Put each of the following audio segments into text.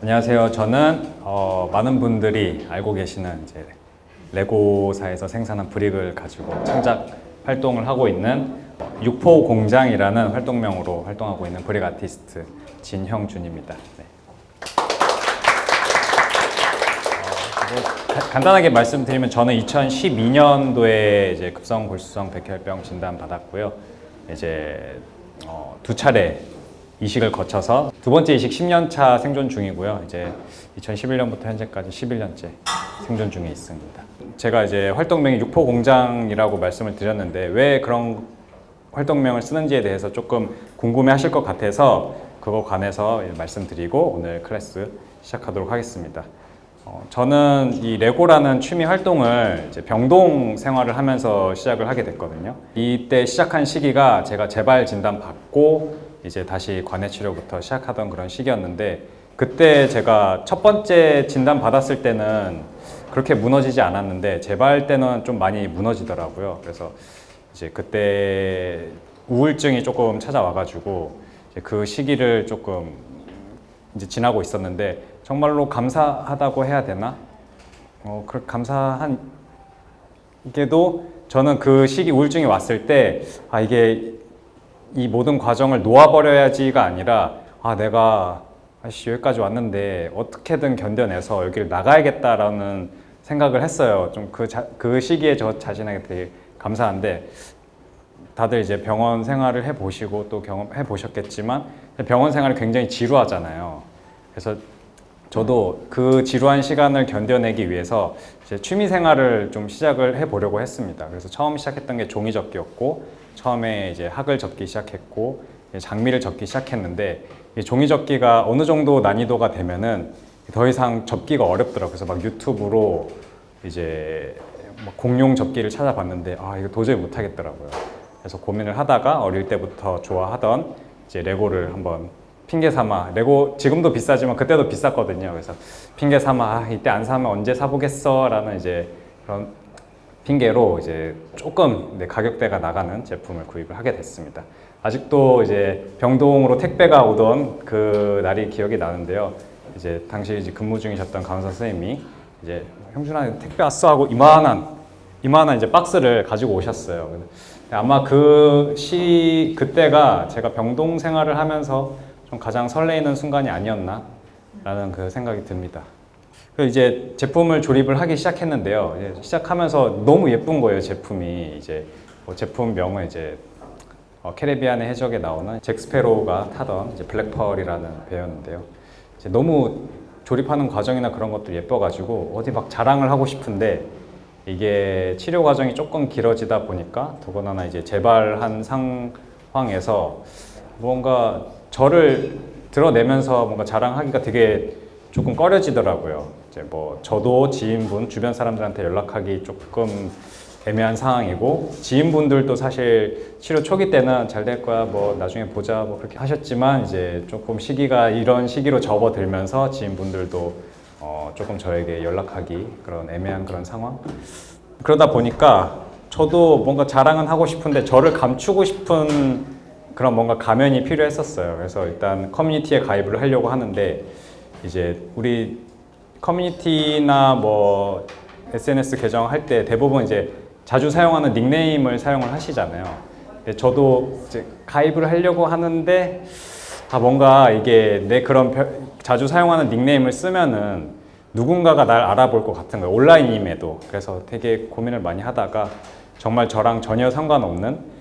안녕하세요. 저는 어, 많은 분들이 알고 계시는 이제 레고사에서 생산한 브릭을 가지고 창작 활동을 하고 있는 육포 공장이라는 활동명으로 활동하고 있는 브릭 아티스트 진형준입니다. 네. 어, 간단하게 말씀드리면 저는 2012년도에 이제 급성 골수성 백혈병 진단 받았고요. 이제 어, 두 차례 이식을 거쳐서 두 번째 이식 10년 차 생존 중이고요. 이제 2011년부터 현재까지 11년째 생존 중에 있습니다. 제가 이제 활동명이 육포 공장이라고 말씀을 드렸는데 왜 그런 활동명을 쓰는지에 대해서 조금 궁금해하실 것 같아서 그거 관해서 말씀드리고 오늘 클래스 시작하도록 하겠습니다. 어, 저는 이 레고라는 취미 활동을 병동 생활을 하면서 시작을 하게 됐거든요. 이때 시작한 시기가 제가 재발 진단 받고 이제 다시 관해 치료부터 시작하던 그런 시기였는데 그때 제가 첫 번째 진단 받았을 때는 그렇게 무너지지 않았는데 재발 때는 좀 많이 무너지더라고요. 그래서 이제 그때 우울증이 조금 찾아와가지고 그 시기를 조금 이제 지나고 있었는데 정말로 감사하다고 해야 되나? 어, 그 감사한 게도 저는 그 시기 우울증이 왔을 때 아 이게 이 모든 과정을 놓아버려야지가 아니라 아 내가 아씨 여기까지 왔는데 어떻게든 견뎌내서 여기를 나가야겠다라는 생각을 했어요. 좀그 그 시기에 저 자신에게 되게 감사한데 다들 이제 병원 생활을 해 보시고 또 경험해 보셨겠지만 병원 생활이 굉장히 지루하잖아요. 그래서 저도 그 지루한 시간을 견뎌내기 위해서 취미 생활을 좀 시작을 해 보려고 했습니다. 그래서 처음 시작했던 게 종이 접기였고 처음에 이제 학을 접기 시작했고 장미를 접기 시작했는데 이 종이 접기가 어느 정도 난이도가 되면은 더 이상 접기가 어렵더라고요. 그래서 막 유튜브로 이제 막 공룡 접기를 찾아봤는데 아 이거 도저히 못 하겠더라고요. 그래서 고민을 하다가 어릴 때부터 좋아하던 이제 레고를 한번 핑계 삼아 레고 지금도 비싸지만 그때도 비쌌거든요. 그래서 핑계 삼아 아, 이때 안 사면 언제 사보겠어라는 이제 그런 핑계로 이제 조금 네, 가격대가 나가는 제품을 구입을 하게 됐습니다. 아직도 이제 병동으로 택배가 오던 그 날이 기억이 나는데요. 이제 당시 이제 근무 중이셨던 강사 선생님이 이제 형준아 택배 왔어 하고 이만한 이만한 이제 박스를 가지고 오셨어요. 아마 그 시 그때가 제가 병동 생활을 하면서 좀 가장 설레이는 순간이 아니었나 라는 그 생각이 듭니다. 그 이제 제품을 조립을 하기 시작했는데요. 시작하면서 너무 예쁜 거예요 제품이 이제 뭐 제품 명은 이제 어, 캐리비안의 해적에 나오는 잭 스페로우가 타던 이제 블랙펄이라는 배였는데요. 이제 너무 조립하는 과정이나 그런 것도 예뻐가지고 어디 막 자랑을 하고 싶은데 이게 치료 과정이 조금 길어지다 보니까 더군다나 이제 재발한 상황에서 뭔가 저를 드러내면서 뭔가 자랑하기가 되게 조금 꺼려지더라고요. 이제 뭐 저도 지인분 주변 사람들한테 연락하기 조금 애매한 상황이고 지인분들도 사실 치료 초기 때는 잘 될 거야 뭐 나중에 보자 뭐 그렇게 하셨지만 이제 조금 시기가 이런 시기로 접어들면서 지인분들도 어 조금 저에게 연락하기 그런 애매한 그런 상황 그러다 보니까 저도 뭔가 자랑은 하고 싶은데 저를 감추고 싶은 그런 뭔가 가면이 필요했었어요. 그래서 일단 커뮤니티에 가입을 하려고 하는데 이제 우리 커뮤니티나 뭐 SNS 계정 할 때 대부분 이제 자주 사용하는 닉네임을 사용을 하시잖아요. 근데 저도 이제 가입을 하려고 하는데 아 뭔가 이게 내 그런 별- 자주 사용하는 닉네임을 쓰면은 누군가가 날 알아볼 것 같은 거예요. 온라인임에도. 그래서 되게 고민을 많이 하다가 정말 저랑 전혀 상관없는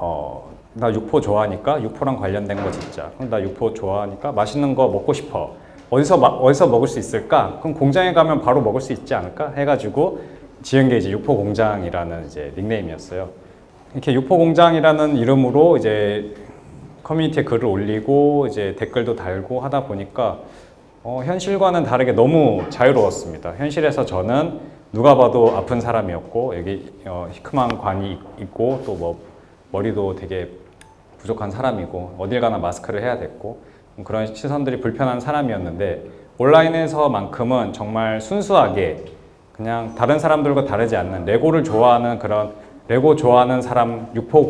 어, 나 육포 좋아하니까 육포랑 관련된 거 진짜. 그럼 나 육포 좋아하니까 맛있는 거 먹고 싶어. 어디서 마- 어디서 먹을 수 있을까? 그럼 공장에 가면 바로 먹을 수 있지 않을까? 해가지고 지은 게 이제 육포 공장이라는 이제 닉네임이었어요. 이렇게 육포 공장이라는 이름으로 이제 커뮤니티에 글을 올리고 이제 댓글도 달고 하다 보니까 어, 현실과는 다르게 너무 자유로웠습니다. 현실에서 저는 누가 봐도 아픈 사람이었고 여기 어, 희큼한 관이 있고 또 뭐 머리도 되게 부족한 사람이고 어딜 가나 마스크를 해야 됐고 그런 시선들이 불편한 사람이었는데 온라인에서만큼은 정말 순수하게 그냥 다른 사람들과 다르지 않는 레고를 좋아하는 그런 레고 좋아하는 사람 육포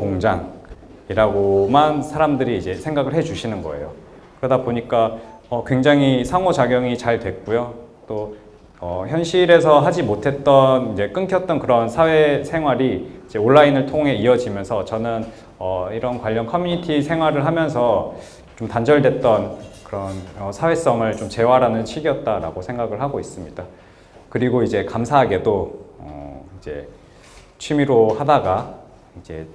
공장이라고만 사람들이 이제 생각을 해 주시는 거예요. 그러다 보니까 어, 굉장히 상호작용이 잘 됐고요. 또 어, 현실에서 하지 못했던 이제 끊겼던 그런 사회 생활이 이제 온라인을 통해 이어지면서 저는 어, 이런 관련 커뮤니티 생활을 하면서 좀 단절됐던 그런 어, 사회성을 좀 재활하는 시기였다라고 생각을 하고 있습니다. 그리고 이제 감사하게도 어, 이제 취미로 하다가 이제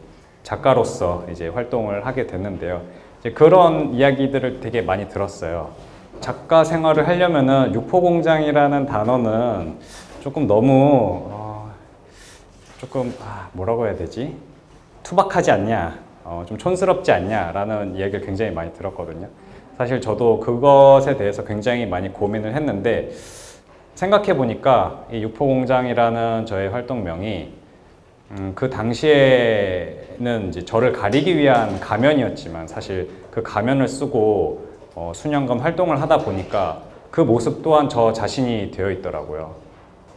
작가로서 이제 활동을 하게 됐는데요. 이제 그런 이야기들을 되게 많이 들었어요. 작가 생활을 하려면은 육포공장이라는 단어는 조금 너무 어, 조금 아, 뭐라고 해야 되지? 투박하지 않냐, 어, 좀 촌스럽지 않냐라는 이야기를 굉장히 많이 들었거든요. 사실 저도 그것에 대해서 굉장히 많이 고민을 했는데 생각해 보니까 이 육포공장이라는 저의 활동명이 음, 그 당시에는 이제 저를 가리기 위한 가면이었지만 사실 그 가면을 쓰고 어, 수년간 활동을 하다 보니까 그 모습 또한 저 자신이 되어 있더라고요.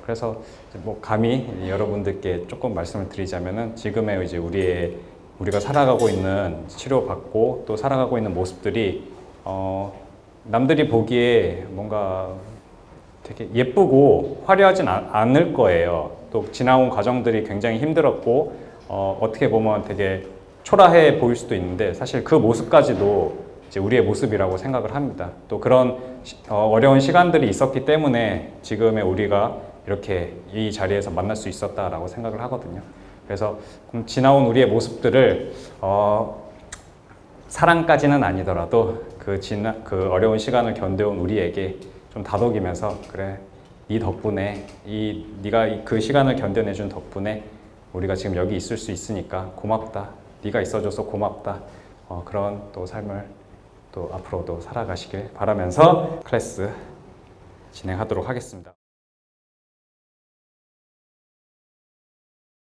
그래서 뭐 감히 여러분들께 조금 말씀을 드리자면은 지금의 이제 우리의 우리가 살아가고 있는 치료받고 또 살아가고 있는 모습들이 어, 남들이 보기에 뭔가 되게 예쁘고 화려하진 않- 않을 거예요. 또 지나온 과정들이 굉장히 힘들었고 어, 어떻게 보면 되게 초라해 보일 수도 있는데 사실 그 모습까지도 이제 우리의 모습이라고 생각을 합니다. 또 그런 시- 어, 어려운 시간들이 있었기 때문에 지금의 우리가 이렇게 이 자리에서 만날 수 있었다라고 생각을 하거든요. 그래서 지나온 우리의 모습들을 어, 사랑까지는 아니더라도 그 지나 그 어려운 시간을 견뎌온 우리에게 좀 다독이면서 그래 네 덕분에 이 네가 이- 그 시간을 견뎌내준 덕분에 우리가 지금 여기 있을 수 있으니까 고맙다 네가 있어줘서 고맙다 어, 그런 또 삶을 또 앞으로도 살아가시길 바라면서 클래스 진행하도록 하겠습니다.